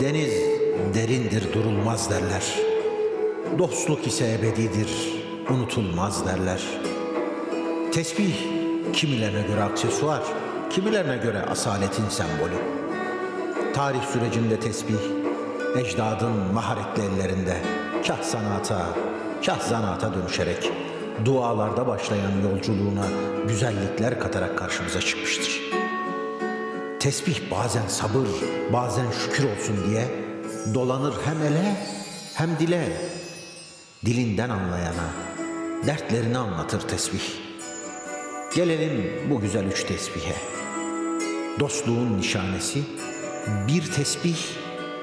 Deniz derindir durulmaz derler. Dostluk ise ebedidir, unutulmaz derler. Tesbih kimilerine göre aksesuar, kimilerine göre asaletin sembolü. Tarih sürecinde tesbih, ecdadın maharetli ellerinde kah sanata, kah zanaata dönüşerek dualarda başlayan yolculuğuna güzellikler katarak karşımıza çıkmıştır. Tesbih bazen sabır, bazen şükür olsun diye dolanır hem ele hem dile. Dilinden anlayana dertlerini anlatır tesbih. Gelelim bu güzel üç tesbihe. Dostluğun nişanesi bir tesbih,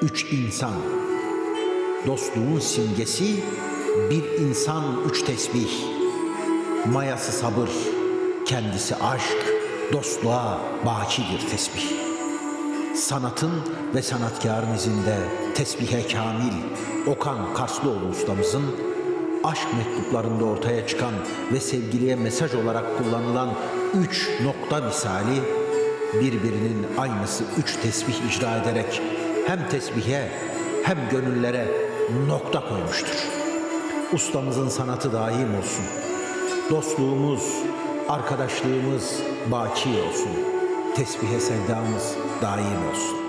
üç insan. Dostluğun simgesi bir insan, üç tesbih. Mayası sabır, kendisi aşk, dostluğa bakidir tesbih. Sanatın ve sanatkarın izinde tesbihe kamil Okan Karslıoğlu ustamızın aşk mektuplarında ortaya çıkan ve sevgiliye mesaj olarak kullanılan üç nokta misali birbirinin aynısı üç tesbih icra ederek hem tesbihe hem gönüllere nokta koymuştur. Ustamızın sanatı daim olsun. Dostluğumuz, arkadaşlığımız baki olsun. Tesbihe sevdamız daim olsun.